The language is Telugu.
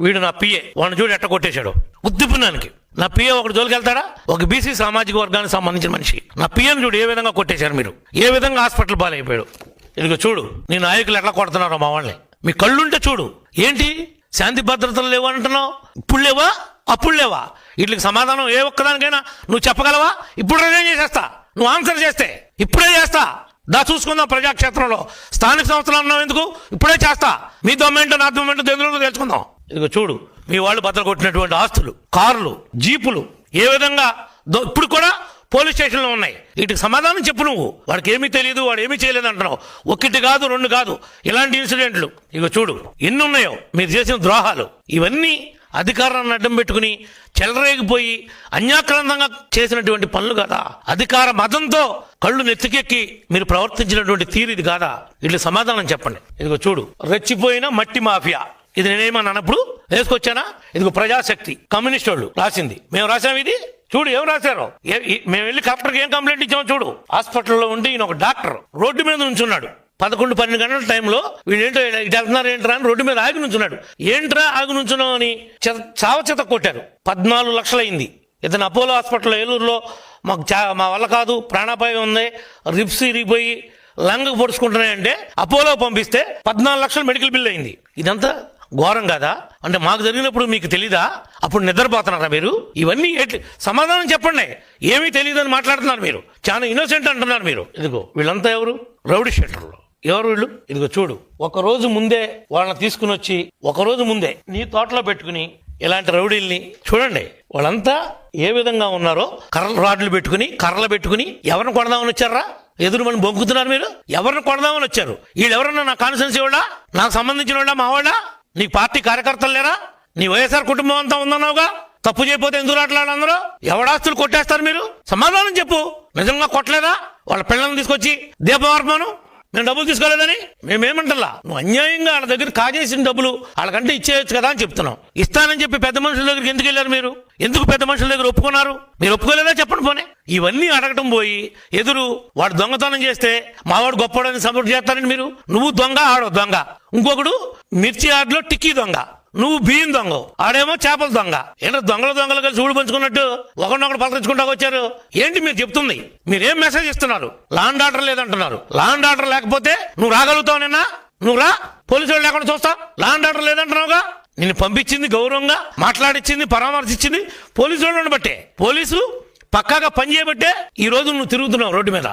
వీడు నా పిఏ. వాడిని చూడు ఎట్ట కొట్టేశాడు. ఉద్దిపున్నానికి. నా పిఏ ఒకటి జోలికి వెళ్తాడా ఒక బీసీ సామాజిక వర్గానికి సంబంధించిన మనిషి. నా పిఏను చూడు ఏ విధంగా కొట్టేశారు మీరు. ఏ విధంగా హాస్పిటల్ బాలైపోయాడు ఇదిగో చూడు నీ నాయకులు ఎట్లా కొడుతున్నారో మా వాళ్ళని మీ కళ్ళుంటే చూడు. ఏంటి? శాంతి భద్రతలు లేవు అంటున్నావు? ఇప్పుడు లేవా? అప్పుడు లేవా? వీటికి సమాధానం ఏ ఒక్కదానికైనా నువ్వు చెప్పగలవా? ఇప్పుడు రిజైన్ చేసేస్తా. నువ్వు ఆన్సర్ చేస్తే. ఇప్పుడే చేస్తా. దా చూసుకుందాం ప్రజాక్షేత్రంలో. స్థానిక సంస్థలు అన్నావు ఎందుకు? ఇప్పుడే చేస్తా. మీ దొమ్మేంటో నా దొమ్మేంటో తెలుసుకుందాం. ఇదిగో చూడు మీ వాళ్ళు బద్దలు కొట్టినటువంటి ఆస్తులు కార్లు జీపులు ఏ విధంగా దో- ఇప్పుడు కూడా పోలీస్ స్టేషన్లో ఉన్నాయి. వీటికి సమాధానం చెప్పు నువ్వు. వాడికి ఏమీ తెలియదు వాడు ఏమీ చేయలేదు అంటున్నావు. ఒకటి కాదు రెండు కాదు ఇలాంటి ఇన్సిడెంట్లు. ఇక చూడు ఎన్ని ఉన్నాయో మీరు చేసిన ద్రోహాలు. ఇవన్నీ అధికారాన్ని అడ్డం పెట్టుకుని చెలరేగిపోయి అన్యాక్రాంతంగా చేసినటువంటి పనులు కదా? అధికార మతంతో కళ్ళు నెత్తికెక్కి మీరు ప్రవర్తించినటువంటి తీరు ఇది కాదా? వీళ్ళు సమాధానం చెప్పండి. ఇదిగో చూడు రెచ్చిపోయిన మట్టి మాఫియా. ఇది నేనేమని అన్నప్పుడు వేసుకొచ్చానా? ఇదిగో ప్రజాశక్తి కమ్యూనిస్ట్ వాళ్ళు రాసింది. మేము రాసాం ఇది? చూడు ఏం రాశారు? మేము వెళ్ళి కలెక్టర్కి ఏం కంప్లైంట్ ఇచ్చామో చూడు. హాస్పిటల్లో ఉండి ఈయన ఒక డాక్టర్ రోడ్డు మీద నుంచున్నాడు. పదకొండు పన్నెండు గంటల టైంలో వీడేంటో ఏంటో ఇటు వెళ్తున్నారు ఏంట్రా అని రోడ్డు మీద ఆగి నుంచున్నాడు. ఏంట్రా ఆగి నుంచున్నావు అని చెత- చావ చెత కొట్టారు. పద్నాలుగు లక్షలు అయింది ఇతను అపోలో హాస్పిటల్ ఏలూరులో మాకు చా మా వల్ల కాదు ప్రాణాపాయం ఉంది రిప్స్ ఇరిగిపోయి లంగ పొడుచుకుంటున్నాయంటే అపోలో పంపిస్తే పద్నాలుగు లక్షలు మెడికల్ బిల్ అయింది. ఇదంతా ఘోరం కాదా? అంటే మాకు జరిగినప్పుడు మీకు తెలీదా? అప్పుడు నిద్రపోతున్నారా మీరు? ఇవన్నీ ఎట్ల సమాధానం చెప్పండి. ఏమీ తెలియదని మాట్లాడుతున్నారు మీరు. చాలా ఇన్నోసెంట్ అంటున్నారు మీరు. ఇదిగో వీళ్ళంతా ఎవరు? రౌడీ షెటర్లు. ఎవరు వీళ్ళు? ఇదిగో చూడు. ఒక రోజు ముందే వాళ్ళని తీసుకుని వచ్చి ఒక రోజు ముందే నీ తోటలో పెట్టుకుని ఇలాంటి రౌడీల్ని చూడండి. వాళ్ళంతా ఏ విధంగా ఉన్నారో కర్రలు రాడ్లు పెట్టుకుని కర్రలు పెట్టుకుని ఎవరిని కొడదామని వచ్చారా? ఎదురు మనం బొంకుతున్నారు మీరు? ఎవరిని కొడదామని వచ్చారు? వీళ్ళు ఎవరన్నా నా కాన్ఫిడెన్స్ ఇవ్వడా నాకు సంబంధించిన వాళ్ళ? మావాడా నీ పార్టీ కార్యకర్తలు లేరా? నీ వైఎస్ఆర్ కుటుంబం అంతా ఉందన్నావుగా? తప్పు చేయకపోతే ఎందుకు రాట్లాడు అందరూ? ఎవడాస్తులు కొట్టేస్తారు మీరు? సమాధానం చెప్పు. నిజంగా కొట్టలేదా? వాళ్ళ పిల్లల్ని తీసుకొచ్చి దీపమార్పను మేము డబ్బులు తీసుకోలేదని? మేమేమంటలా? నువ్వు అన్యాయంగా వాళ్ళ దగ్గర కాజేసిన డబ్బులు వాళ్ళకంటే ఇచ్చేయచ్చు కదా అని చెప్తున్నాం. ఇస్తానని చెప్పి పెద్ద మనుషుల దగ్గరికి ఎందుకు వెళ్ళారు మీరు? ఎందుకు పెద్ద మనుషుల దగ్గర ఒప్పుకున్నారు? మీరు ఒప్పుకోలేదా? చెప్పండి పోనీ. ఇవన్నీ అడగటం పోయి ఎదురు వాడు దొంగతనం చేస్తే మావాడు గొప్పవాడని సపోర్ట్ చేస్తారని మీరు. నువ్వు దొంగ ఆడో దొంగ. ఇంకొకడు మిర్చి ఆటలో టిక్కీ దొంగ. నువ్వు బియ్యం దొంగ. ఆడేమో చేపల దొంగ. ఏంటో దొంగల దొంగలు కలిసి ఊడు పంచుకున్నట్టు ఒకరినొకరు పలకరించుకుంటా వచ్చారు? ఏంటి మీరు చెప్తుంది? మీరేం మెసేజ్ ఇస్తున్నారు? లాండ్ ఆర్డర్ లేదంటున్నారు. లాండ్ ఆర్డర్ లేకపోతే నువ్వు రాగలుగుతావు నిన్న? నువ్వు రా. పోలీసు వాళ్ళు లేకుండా చూస్తా. లాండ్ ఆర్డర్ లేదంటున్నావుగా? నిన్ను పంపించింది గౌరవంగా మాట్లాడిచ్చింది పరామర్శించింది పోలీసు వాళ్ళని బట్టే. పోలీసు పక్కాగా పని చేయబట్టే ఈ రోజు నువ్వు తిరుగుతున్నావు రోడ్డు మీద.